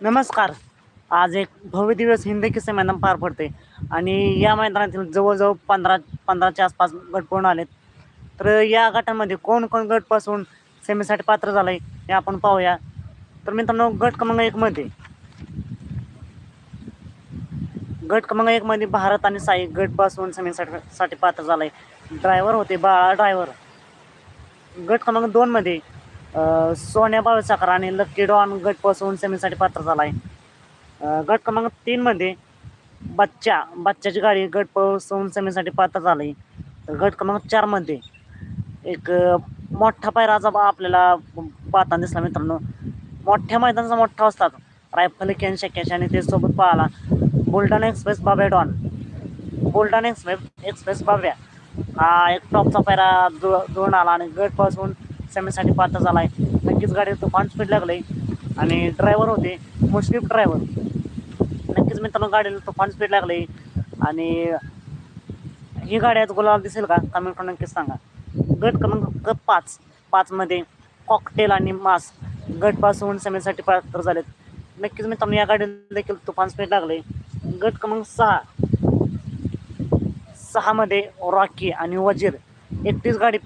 नमस्कार. आज एक भव्य दिवस हिंदी किस्से मैदान पार पडते आणि या मैदानातील जवळजवळ पंधरा पंधराच्या आसपास गट पूर्ण आलेत? तर या गटामध्ये कोण कोण गटपासून सेमीसाठी पात्र झालं आहे हे आपण पाहूया. तर मित्रांनो गट क्रमांक एकमध्ये गट क्रमांक एकमध्ये भारत आणि साई गटपासून सेमीसाठी साठी पात्र झालं आहे ड्रायव्हर होते बाळा ड्रायव्हर. गट क्रमांक दोनमध्ये सोन्या बाळसाकर आणि लक्की डॉन गटपासून सेमीसाठी पात्र झाला आहे गट क्रमांक तीनमध्ये बच्चा बच्चाची गाडी गटपासून सेमीसाठी पात्र झालं. आहे गट क्रमांक चारमध्ये एक मोठा पायराचा आपल्याला पाहताना दिसला मित्रांनो. मोठ्या मैदानाचा मोठा असतात. रायफल कॅन शक्याश आणि ते सोबत पाहला Buldhana express Babya don. Buldhana express express Babya हा एक टॉपचा पायरा जु जुळून आला आणि गटपासून सेमीसाठी पात्र झाला आहे नक्कीच गाडीला तुफान स्पीड लागली आणि ड्रायव्हर होते मुस्लिम ड्रायव्हर नक्कीच मित्रांनो गाडीला तुफान स्पीड लागली आणि ही गाडी आज गुलाब दिसेल का? कमेंट करून नक्कीच सांगा. गट क्रमांक पाच. पाचमध्ये कॉकटेल आणि मास. गटपासून सेमीसाठी पात्र झालेत. नक्कीच मित्रांनो या गाडीला देखील तुफान स्पीड लागले गट क्रमांक सहा. सहामध्ये रॉकी आणि वजीर. एकटीच गाडी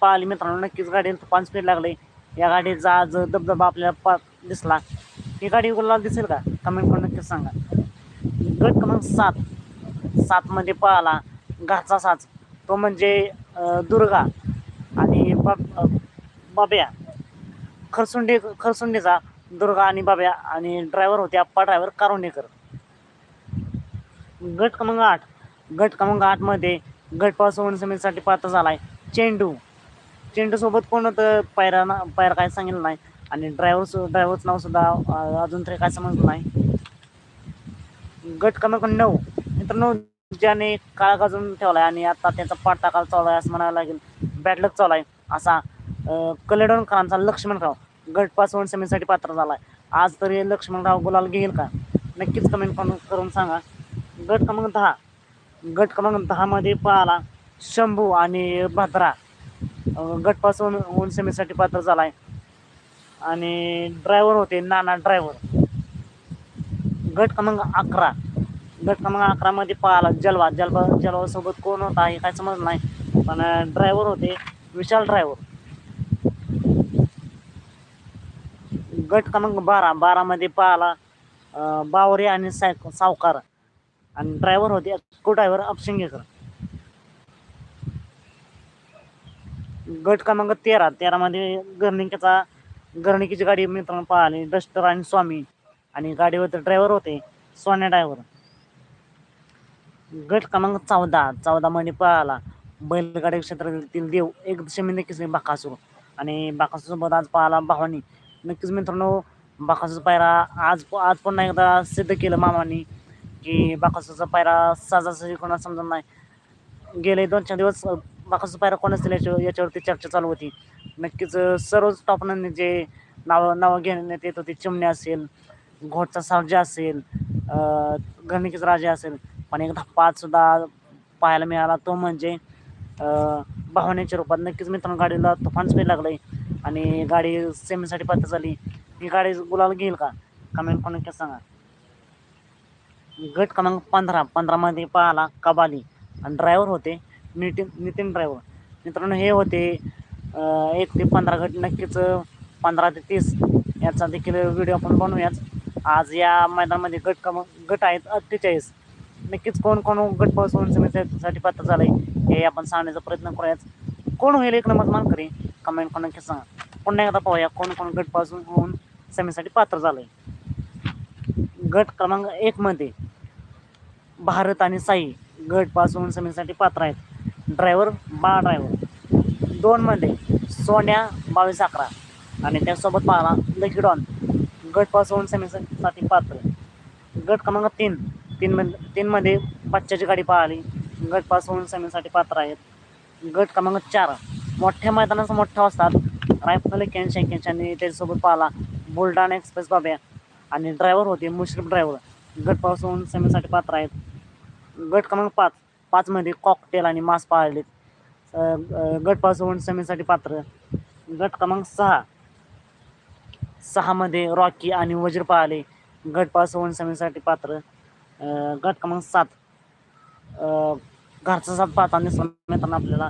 पाहिली मित्रांनो नक्कीच गाडी तुफान स्पीड लागले या गाडीचा आज दबदबा आपल्याला पा दिसला. ही गाडी गुलाल दिसेल का? कमेंट करून नक्कीच सांगा. गट क्रमांक सात. सातमध्ये पळाला घरचा साच तो म्हणजे दुर्गा आणि बब बाब्या. खरसुंडे खरसुंडेचा दुर्गा आणि बाब्या आणि ड्रायव्हर होते आप्पा ड्रायव्हर कारुंडेकर. गट क्रमांक आठ. गट क्रमांक आठमध्ये गटपासून समितीसाठी पात्र झाला आहे चेंडू. चेंडूसोबत कोण होतं? पायरा ना पायरा काय सांगितलं नाही. आणि ड्रायव्हर ड्रायव्हरचं नावसुद्धा अजून तरी काय समजलं नाही. गट क्रमांक नऊ. मित्रांनो ज्याने काळा गाजून ठेवला आहे आणि आता त्याचा पाठ टाकायला चालू आहे असं म्हणायला लागेल. बॅडलक चालू आहे. असा अं, खानचा लक्ष्मणराव गटपासून समितीसाठी पात्र झाला आहे आज तरी लक्ष्मणराव गुलाल घेईल का? नक्कीच कमेंट करून सांगा. गट क्रमांक दहा. गट क्रमांक दहामध्ये पाहिला शंभू आणि भद्रा. गटपासून होऊन सेमीसाठी पात्र झाला आहे आणि ड्रायव्हर होते नाना ड्रायव्हर गट क्रमांक अकरा. गट क्रमांक अकरामध्ये पाहिला जलवा. जलवा जलवासोबत कोण होता हे काय समज नाही. पण ड्रायव्हर होते विशाल ड्रायव्हर गट क्रमांक बारा. बारामध्ये पाहिला बावरी बावरे आणि साय सावकार. आणि ड्रायव्हर होते को ड्रायव्हर अपशिंगेकर गट क्रमांक तेरा. तेरामध्ये गर्णिकेचा गर्णिकेची गाडी मित्रांनो पाहिली. डस्टर आणि स्वामी. आणि गाडीवरचे ड्रायव्हर होते सोन्या ड्रायव्हर गट क्रमांक चौदा. चौदामध्ये पळाला. बैलगाडी क्षेत्रातील देव एक शमी नक्कीच बाकासूर. आणि बाकासूरसोबत आज पळाला भावानी. नक्कीच मित्रांनो बाकासूरचा पायरा आज आज पुन्हा एकदा सिद्ध केलं मामानी की बाकासूरचा पायरा साजासजी कोणा समजत नाही. गेले दोन चार दिवस बाकासूरचा पायरा कोणाच दिला याच्या याच्यावरती चर्चा चालू होती. नक्कीच सर्वच टॉपनं जे नावं नावं घेण्यात येत होती चिमणे असेल घोटचा सावजा असेल गणिकेचा राजा असेल पण एक पाच पाहायला मिळाला तो म्हणजे भावनेच्या रूपात. नक्कीच मित्रांनो गाडीला तुफान स्पीड लागलं आणि गाडी सेमीसाठी पात्र झाली. ही गाडी गुलाल घेईल का? कमेंट करून नक्कीच सांगा. गट क्रमांक पंधरा. पंधरामध्ये पाहिला कबाली. आणि ड्रायव्हर होते नितीन नितीन ड्रायव्हर. मित्रांनो हे होते एक ते पंधरा गट नक्कीच पंधरा ते तीस याचा देखील व्हिडिओ आपण बनवूयाच आज या मैदानामध्ये गट कम गट आहेत अठ्ठेचाळीस. नक्कीच कोण कोण गटपासून समितीसाठी पात्र झालं आहे हे आपण सांगण्याचा प्रयत्न करूयाच कोण होईल एक नंबर मानकरी? कमेंट करून नक्की सांगा. पुन्हा एकदा पाहूया कोण कोण गटपासून होऊन समितीसाठी पात्र झालं आहे गट क्रमांक एकमध्ये भारत आणि साई गटपासून समितीसाठी पात्र आहेत. ड्रायव्हर बाळ ड्रायव्हर. दोनमध्ये सोन्या बावीस अकरा. आणि त्यासोबत पाहला लकी डॉन गटपासून समितीसाठी पात्र गट क्रमांक तीन. तीन तीनमध्ये बच्च्याची गाडी पाहिली. गटपासून समितीसाठी पात्र आहेत. गट क्रमांक चार. मोठ्या मैदानाचा मोठ्या असतात. रायफल एक्क्याऐंशी एक्क्याऐंशी आणि त्याच्यासोबत पाहिला बुलढाणा एक्सप्रेस बाब्या. आणि ड्रायव्हर होते मुश्रीफ ड्रायव्हर. गटपासून समितीसाठी पात्र आहेत. गट क्रमांक पाच. पाचमध्ये कॉकटेल आणि मास पाळलेत. गटपासून समेसाठी पात्र. गट क्रमांक सहा. सहामध्ये रॉकी आणि वज्र पाळले. गट पास पात्र. गट क्रमांक सात. घरचा सात पाहताना दिसून आपल्याला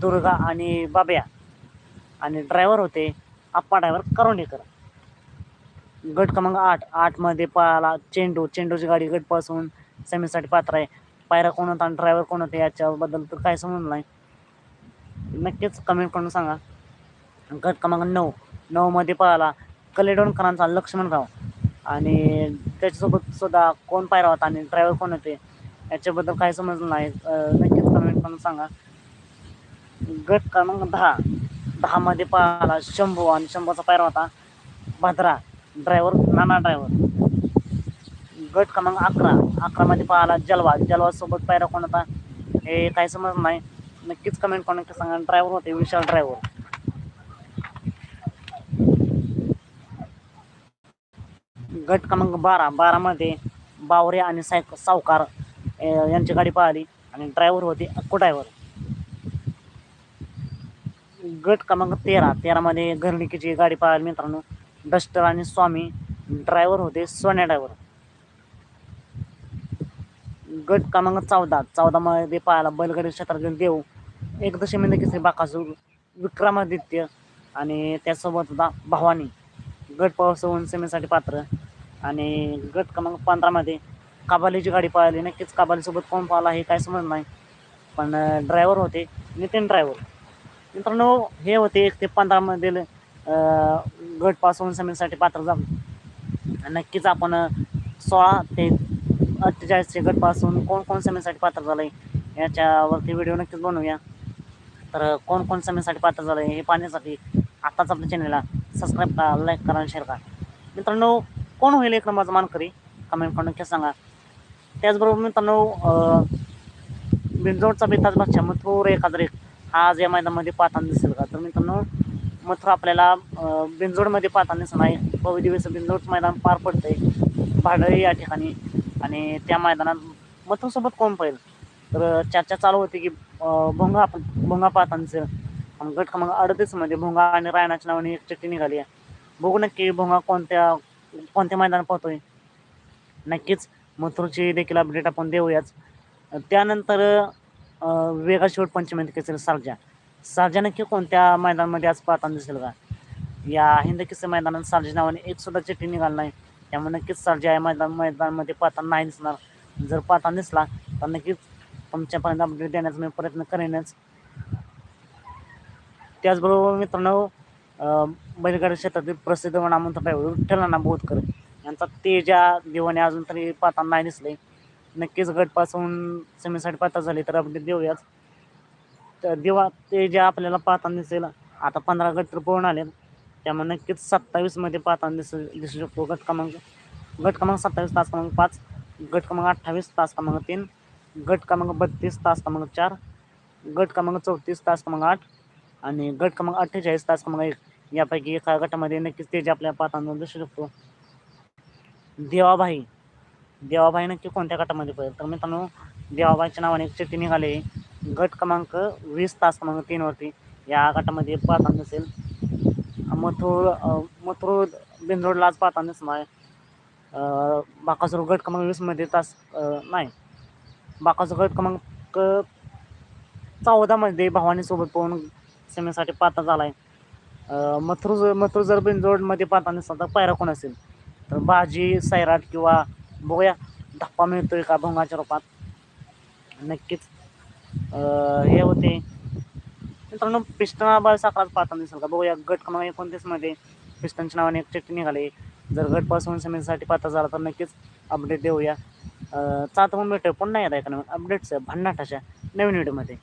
दुर्गा आणि बाब्या आणि ड्रायव्हर होते आप्पा ड्रायव्हर करोंडेकर. गट क्रमांक आठ. आठमध्ये पाळाला चेंडू. चेंडूची गाडी गटपासून पात्र आहे. पायरा कोण होता आणि ड्रायव्हर कोण होते याच्याबद्दल तर काय समजलं नाही. नक्कीच कमेंट करून सांगा. गट क्रमांक नऊ. नऊमध्ये पळाला. कलेडोनकरांचा लक्ष्मणराव. आणि त्याच्यासोबत सुद्धा कोण पायरा होता आणि ड्रायव्हर कोण होते याच्याबद्दल काय समजलं नाही. नक्कीच कमेंट करून सांगा. गट क्रमांक दहा. दहामध्ये पळाला शंभू आणि शंभूचा पायरा होता भद्रा. ड्रायव्हर नाना ड्रायव्हर गट क्रमांक अकरा. अकरामध्ये पाहिला जलवा. जलवा सोबत पायरा कोण होता? हे काय समज नाही. नक्कीच कमेंट करून सांगा. ड्रायव्हर होते विशाल ड्रायव्हर गट क्रमांक बारा. बारामध्ये बावरे आणि सायक सावकार यांची गाडी पाहिली. आणि ड्रायव्हर होते अक्को ड्रायव्हर गट क्रमांक तेरा. तेरामध्ये घरणिकीची गाडी पाहिली मित्रांनो. डस्टर आणि स्वामी. ड्रायव्हर होते सोन्या ड्रायव्हर गट क्रमांक चौदा. चौदामध्ये पाहायला बैलगाडी क्षेत्रातील देव एकदशी दशमी केसरी बाकासूर विक्रमादित्य आणि त्यासोबत होता भवानी. गट पावसावून सेमेसाठी पात्र. आणि गट क्रमांक पंधरामध्ये काबालीची गाडी पाहिली. नक्कीच काबालीसोबत कोण पाहिला हे काय समज नाही. पण ड्रायव्हर होते. नितीन ड्रायव्हर मित्रांनो हे होते एक ते पंधरामधील गट पास होऊन पात्र झालं. नक्कीच आपण सोळा ते अठ्ठेचाळीस गटपासून कोण कोण सेमीसाठी पात्र झालं आहे याच्यावरती व्हिडिओ नक्कीच बनवूया. तर कोण कोण सेमीसाठी पात्र झालं आहे हे पाहण्यासाठी आत्ताच आपल्या चॅनलला सबस्क्राईब करा लाईक करा आणि शेअर करा. मित्रांनो कोण होईल एक नंबरचा मानकरी? कमेंट करून नक्की सांगा. त्याचबरोबर मित्रांनो बिंजोडचा बेताज बादशाह मथुर एखादा एक हा आज या मैदानामध्ये पाहताना दिसेल का? तर मित्रांनो मथुर आपल्याला बिंजोडमध्ये पाहताना दिसणार आहे भव्य दिवस बिंजोडचं मैदान पार पडतंय. भाडळी या ठिकाणी आणि त्या मैदानात मथुरसोबत कोण पाहिजे तर चर्चा चालू होती की भोंगा आपण भोंगा पाहतांचं. दिसेल आणि गट क्रमांक अडतीसमध्ये भोंगा आणि रायनाच्या नावाने एक चिठ्ठी निघाली आहे. बघू नक्की भोंगा कोणत्या कोणत्या मैदानात पाहतोय. नक्कीच मथुरची देखील अपडेट आपण देऊयाच. त्यानंतर वेगा शेवट पंचमी केसरी सारजा सारजा नक्की कोणत्या मैदानामध्ये आज पाहताना दिसेल का? या हिंद किस्से मैदानात सर्जा नावाने एक सुद्धा चिठ्ठी निघाली नाही. त्यामुळे नक्कीच सर्जा या मैदान मैदानामध्ये पाहताना नाही दिसणार. जर पाहताना दिसला तर नक्कीच तुमच्यापर्यंत अपडेट देण्याचा मी प्रयत्न करेनच. त्याचबरोबर मित्रांनो बैलगाडी क्षेत्रातील प्रसिद्ध नामवंत ड्रायव्हर विठ्ठल बोधकर यांचा तेजा दिवाने अजून तरी पाहताना नाही दिसले. नक्कीच गटपासून सेमीसाठी पाता झाली तर अपडेट देऊयाच तर दिवा तेजा आपल्याला पाहताना दिसेल. आता पंधरा गट तर पूर्ण आले त्यामुळे नक्कीच सत्तावीसमध्ये पाताना दिस दिसू शकतो. गट क्रमांक गट क्रमांक सत्तावीस तास क्रमांक पाच गट क्रमांक अठ्ठावीस तास क्रमांक तीन गट क्रमांक बत्तीस तास क्रमांक चार गट क्रमांक चौतीस तास क्रमांक आठ आणि गट क्रमांक अठ्ठेचाळीस तास क्रमांक एक. यापैकी एका गटामध्ये नक्कीच तेज आपल्या पाहताना दिसू शकतो. देवाभाई. देवाभाई नक्की कोणत्या गटामध्ये पडेल? तर मित्रांनो देवाबाईच्या नावाने एक चिठ्ठी निघाले. गट क्रमांक वीस तास क्रमांक तीनवरती या गटामध्ये पाहताना दिसेल मथुर मथुर बिंदोडला आज पाहताना दिसणार बाकासूर गट क्रमांक वीसमध्ये तास नाही. बाकासूर गट क्रमांक चौदामध्ये भवानीसोबत पोहून सेमीसाठी पात्र झाला आहे मथुर जर मथुर जर बिंजोडमध्ये पाहताना दिसला तर पायरा कोण असेल? तर बाजी सैराट किंवा बघूया धप्पा मिळतोय का भोंगाच्या रूपात? नक्कीच. हे होते. मित्रांनो पिस्टन बाळ साखरात पाहताना दिसेल का? बघूया गट क्रमांक एकोणतीसमध्ये पिस्टनच्या नावाने एक चिठ्ठी निघाली. जर गटपासून समितीसाठी पात्र झाला तर नक्कीच अपडेट देऊया. चालतं मग भेटूया. पुन्हा येत आहे का अपडेट्स भन्नाटाच्या नवीन व्हिडिओमध्ये